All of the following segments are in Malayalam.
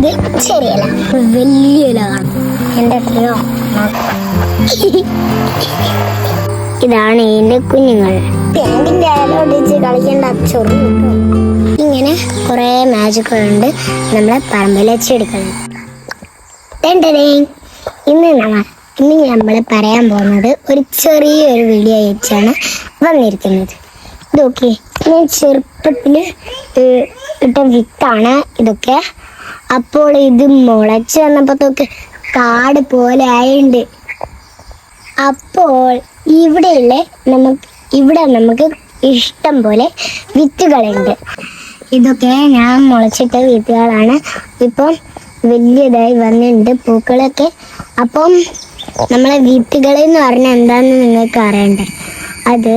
ഇത് ചെറിയല. വലിയ ഇല കാണും. എന്റെ എത്രയോ ഇതാണ് എന്റെ കുഞ്ഞുങ്ങൾ. പാൻറിന്റെ ഇലൊടിച്ച് കളിക്കേണ്ട ചൊറു ഇങ്ങനെ കുറെ മാജിക്കുകളുണ്ട് നമ്മളെ പറമ്പിൽ വെച്ചെടുക്കുന്നത് ഇന്ന് നമ്മൾ ഇന്ന് നമ്മൾ പറയാൻ പോകുന്നത് ഒരു ചെറിയൊരു വീഡിയോ വെച്ചാണ് വന്നിരിക്കുന്നത്. ഇതൊക്കെ ഞാൻ ചെറുപ്പത്തിൽ ഇട്ട വിത്താണ് ഇതൊക്കെ. അപ്പോൾ ഇത് മുളച്ച് വന്നപ്പോഴത്തേക്ക് കാട് പോലെ ആയിണ്ട്. അപ്പോൾ ഇവിടെയുള്ള നമുക്ക് ഇവിടെ നമുക്ക് ഇഷ്ടം പോലെ വിത്തുകളുണ്ട്. ഇതൊക്കെ ഞാൻ മുളച്ചിട്ട വിത്തുകളാണ്. ഇപ്പം വലിയതായി വന്നിട്ടുണ്ട് പൂക്കളൊക്കെ. അപ്പം നമ്മളെ വിത്തുകൾ എന്ന് പറഞ്ഞാൽ എന്താണെന്ന് നിങ്ങൾക്ക് അറിയണ്ടേ? അത്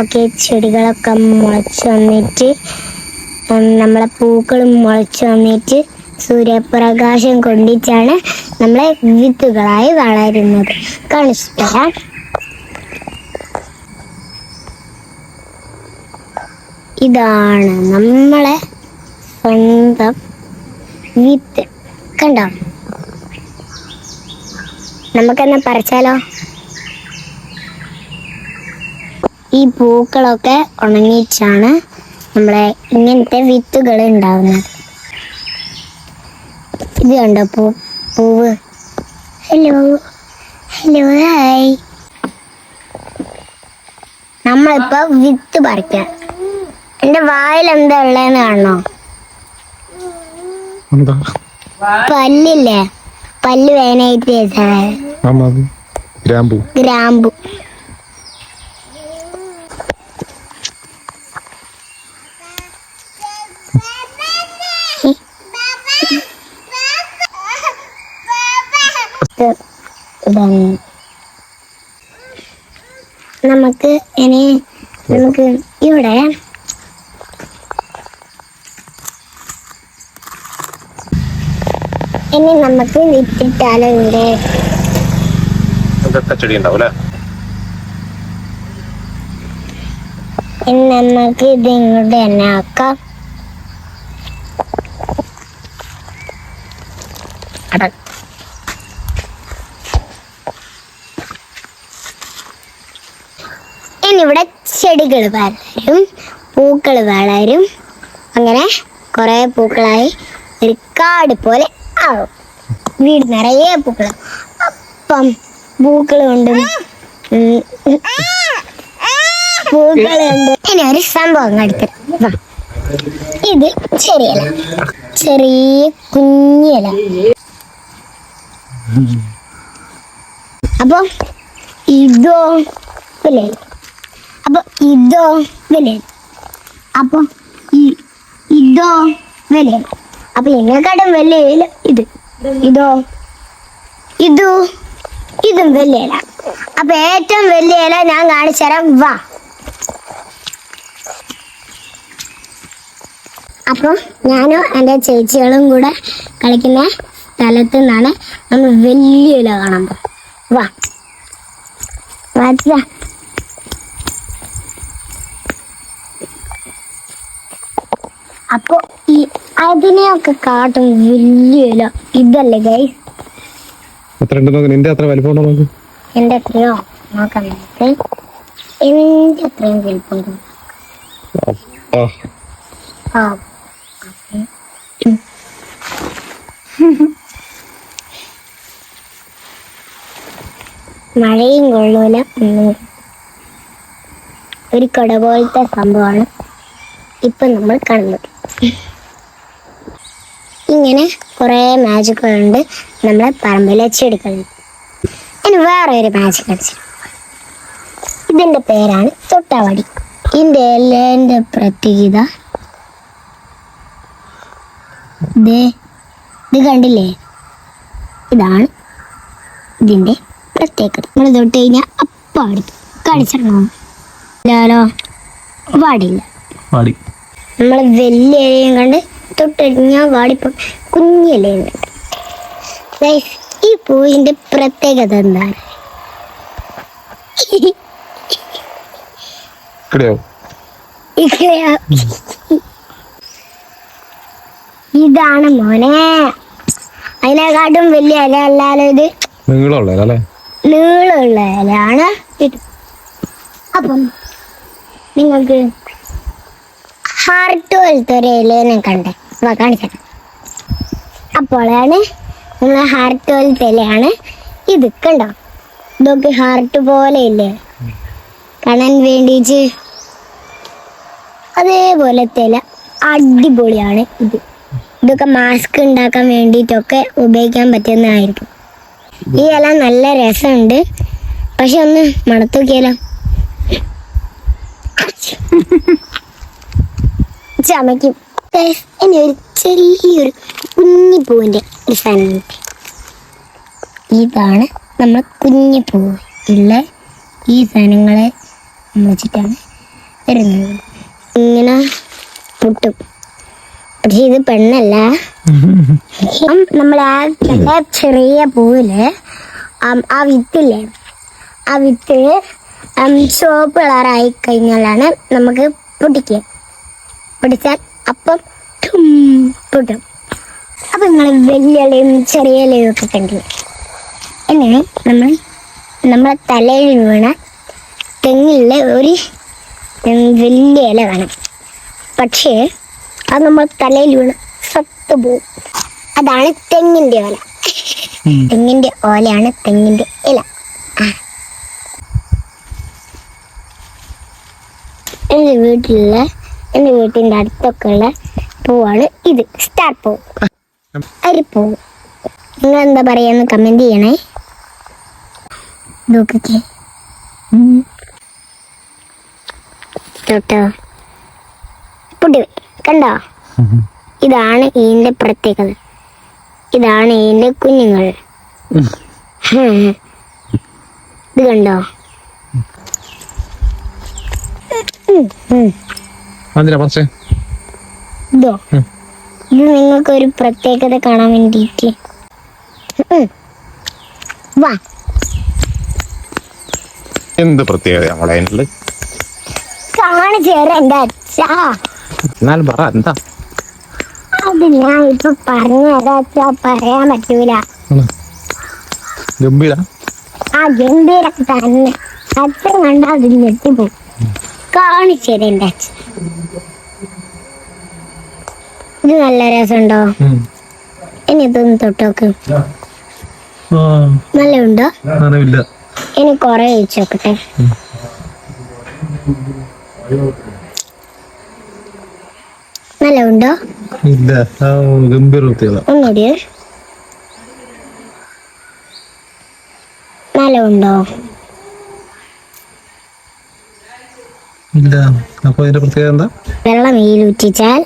ഒക്കെ ചെടികളൊക്കെ മുളച്ച് വന്നിട്ട് നമ്മളെ പൂക്കളും മുളച്ച് വന്നിട്ട് സൂര്യപ്രകാശം കൊണ്ടിച്ചാണ് നമ്മളെ വിത്തുകളായി വളരുന്നത്. കാണിച്ചു തരാം ഇതാണ് നമ്മളെ സ്വന്തം വിത്ത്. കണ്ടോ? നമുക്കെന്നാ പറിച്ചാലോ? ഈ പൂക്കളൊക്കെ ഉണങ്ങിച്ചാണ് നമ്മളെ ഇങ്ങനത്തെ വിത്തുകൾ ഉണ്ടാവുന്നത്. ഇത് കണ്ടോ? പൂ പൂവ്. ഹലോ ഹലോ ഹായ് നമ്മളിപ്പോ വിത്ത് പറിക്കാം. എന്റെ വായിൽ എന്താ ഉള്ളതെന്ന് കാണണോ? എന്താ? പല്ലില്ലേ? പല്ല് വേനായിട്ട് ഗ്രാമ്പു. ഗ്രാമ്പു. ഇത് ഇതാണ്. നമുക്ക് ഇനി നമുക്ക് ഇവിടെ ഇനി നമുക്ക് വിത്തിട്ടാലോ ഇവിടെ ഇതൊക്കെ ചെടി ഉണ്ടാവും ഇനി നമുക്ക് ഇത് ഇങ്ങോട്ട് തന്നെ ആക്കാം. ഇവിടെ ചെടികൾ വളരും പൂക്കൾ വളരും. അങ്ങനെ കുറെ പൂക്കളായി ഒരു കാട് പോലെ ആവും. വീട് നിറയെ പൂക്കൾ അപ്പം പൂക്കൾ കൊണ്ടും പൂക്കൾ പൂക്കളുണ്ട് ഇനി ഒരു സംഭവം അടുത്ത് ഇത് ചെറിയ ചെറിയ കുഞ്ഞില. അപ്പൊ ഇതോ വിലയിൽ അപ്പൊ ഇതോ വിലയിൽ അപ്പൊ ഇതോ വിലയിൽ അപ്പൊ എങ്ങനെക്കാട്ടും വലിയ ഇല ഇത്. ഇതോ. ഇതു. ഇതും വലിയ അപ്പൊ ഏറ്റവും വലിയ ഇല ഞാൻ കാണിച്ചു തരാം. വാ. അപ്പോൾ ഞാനും എന്റെ ചേച്ചികളും കൂടെ കളിക്കുന്ന സ്ഥലത്ത് നിന്നാണ് നമ്മൾ വലിയ ഇല കാണാൻ പോകും വാ വാ. അപ്പോൾ ഈ അതിനെയൊക്കെ കാട്ടും വലിയ ഇതല്ലേ ഗൈസ് എത്ര ഉണ്ട് നോക്ക്. നിന്റെ അത്ര വലിപ്പം ഉണ്ടോ നോക്ക്. എന്റെ എത്രയോ? നോക്കാം. നമുക്ക് എന്റെ അത്രയും വലിപ്പം ആ ആ. മഴയും കൊള്ളൂല. ഒന്നും ഒരു കട പോലത്തെ സംഭവമാണ് ഇപ്പൊ നമ്മൾ കാണുന്നത്. ഇങ്ങനെ കുറേ മാജിക്കുകളുണ്ട് നമ്മളെ പറമ്പിൽ ചെടികളിൽ ഇനി വേറെ ഒരു മാജിക് കളിച്ചു. ഇതിന്റെ പേരാണ് തൊട്ടാവാടി. ഇതിന്റെ എല്ലേന്റെ പ്രത്യേകത. ഇത് കണ്ടില്ലേ? ഇതാണ് ഇതിന്റെ പ്രത്യേകത. നമ്മൾ തൊട്ട് കഴിഞ്ഞാൽ അപ്പാടി കാണിച്ചിടണോ ഇല്ലാലോ? പാടില്ല പാടി നമ്മൾ വലിയ ഇലയും കണ്ട് തൊട്ടഴിഞ്ഞാൽ വാടിപ്പോ കുഞ്ഞിലയും കണ്ട്. ഈ പൂവിന്റെ പ്രത്യേകത എന്താണ്. ഇതാണ് മോനെ. അതിനെക്കാട്ടും വലിയ ഇല അല്ലാതെ ഇത് നീളമുള്ള അല്ലേ? നീളമുള്ള ഇലയാണ് അപ്പം നിങ്ങൾക്ക് ഹാർട്ട് പോലത്തെ ഒരു ഇലേനെ കണ്ടേ. വാ കാണിച്ചത് അപ്പോഴാണ് നമ്മൾ ഹാർട്ട് പോലത്തെ ഇലയാണ് ഇത് കണ്ടോ? ഇതൊക്കെ ഹാർട്ട് പോലെ ഇല്ലേ? കാണാൻ വേണ്ടിയിട്ട് അതേപോലത്തെ ഇല. അടിപൊളിയാണ് ഇത്. ഇതൊക്കെ മാസ്ക് ഉണ്ടാക്കാൻ വേണ്ടിയിട്ടൊക്കെ ഉപയോഗിക്കാൻ പറ്റുന്നതായിരിക്കും. ഈ ഇല നല്ല രസമുണ്ട്. പക്ഷെ ഒന്ന് മണത്ത് നോക്കിയാലോ ചമയ്ക്കും ഇനി ഒരു ചെറിയൊരു കുഞ്ഞി പൂവിന്റെ ഒരു സാധനം ഇതാണ് നമ്മൾ കുഞ്ഞി പൂവ് ഉള്ള ഈ സാധനങ്ങളെ വെച്ചിട്ടാണ് വരുന്നത്. ഇങ്ങനെ പൊട്ടും. പക്ഷെ ഇത് പെണ്ണല്ല. നമ്മൾ ആ ചെറിയ പൂവിൽ ആ വിത്തില്ലേ ആ വിത്ത് ചുവപ്പ് കളറായി കഴിഞ്ഞാലാണ് നമുക്ക് പൊട്ടിക്കുക പൊട്ടിച്ചാൽ അപ്പം പൊട്ടും. അപ്പം നിങ്ങൾ വലിയ ഇലയും ചെറിയ ഇലയും ഒക്കെ കണ്ടില്ലേ എന്നെ നമ്മൾ നമ്മളെ തലയിൽ വീണ തെങ്ങിലെ ഒരു വലിയ ഇല വേണം. പക്ഷേ അത് നമ്മൾ തലയിൽ വീണ് സത്ത് പോവും. അതാണ് തെങ്ങിന്റെ ഓല തെങ്ങിന്റെ ഓലയാണ് തെങ്ങിന്റെ ഇല. ആ. എന്റെ വീട്ടിലുള്ള എന്റെ വീട്ടിന്റെ അടുത്തൊക്കെ ഉള്ള പൂവാണ് ഇത്. സ്റ്റാർ പൂ അരിപ്പൂ നിങ്ങൾ എന്താ പറയാന്ന് കമന്റ് ചെയ്യണേ. നോക്കിക്കേ. തൊട്ടോ പൊട്ടി കണ്ടോ? ഇതാണ് ഇതിന്റെ പ്രത്യേകത. ഇതാണ് ഇതിന്റെ കുഞ്ഞുങ്ങൾ. ഇത് കണ്ടോ? ഉം, ഉം. അതിനാ പറിച്ചേ. ഇതോ. ഇത് നിങ്ങൾക്ക് ഒരു പ്രത്യേകത കാണാൻ വേണ്ടിയിട്ട് വാ. എന്ത് പ്രത്യേകത നമ്മളെ അതിനുള്ളത് കാണിച്ചു തരാം എന്റെ അച്ഛാ. എന്നാലും പറ എന്താ? അത് ഞാൻ ഇപ്പൊ പറഞ്ഞു തരാം അച്ഛാ പറയാൻ പറ്റൂല. ഗംഭീര. ആ ഗംഭീര തന്നെ. അച്ഛൻ കണ്ടാ അത് ഞെട്ടിപ്പോ കാണിച്ചു തരാം എന്റെ അച്ഛൻ ഇത് നല്ല രസമുണ്ടോ? ഇനി ഇതൊന്ന് തൊട്ടോക്ക്. നല്ല ഉണ്ടോ അറിയില്ല ഇനി കൊറേ ചോക്കട്ടെ നല്ല ഉണ്ടോ ഇല്ല. ഗംഭീര ഒന്നുകൂടി. നല്ല ഉണ്ടോ ഇല്ല. അപ്പൊ അതിന്റെ പ്രത്യേകത എന്താ? വെള്ളം വെയിലൂറ്റിച്ചാൽ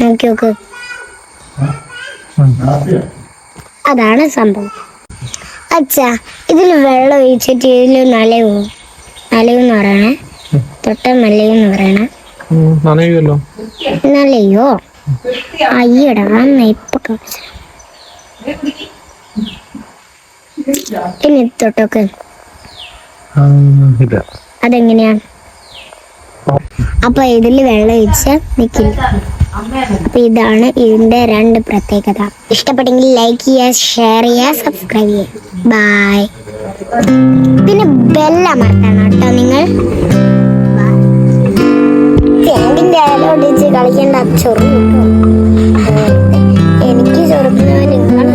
നോക്കി നോക്ക് അതാണ് സംഭവം. അച്ഛാ ഇതിൽ വെള്ളം ഒഴിച്ചിട്ട് ഇതിൽ നലയോ നലയെന്ന് പറയണേ. തൊട്ട മലയെന്ന് പറയണേ. നനയുമല്ലോ നല്ലയോ അയ്യടാ എന്നാ ഇപ്പൊ ഇനി തൊട്ടൊക്കെ ഇല്ല. അതെങ്ങനെയാണ് അപ്പൊ ഇതിൽ വെള്ളം ഒഴിച്ച് നിക്കില്ല അപ്പൊ ഇതാണ് ഇതിന്റെ രണ്ട് പ്രത്യേകത. ഇഷ്ടപ്പെട്ടെങ്കിൽ ലൈക്ക് ചെയ്യുക ഷെയർ ചെയ്യുക സബ്സ്ക്രൈബ് ചെയ്യുക. ബായ് പിന്നെ ബെല്ലമർത്തണം കേട്ടോ നിങ്ങൾ. കളിക്കേണ്ട ചൊറു എനിക്ക് ചെറുപ്പം നിങ്ങൾ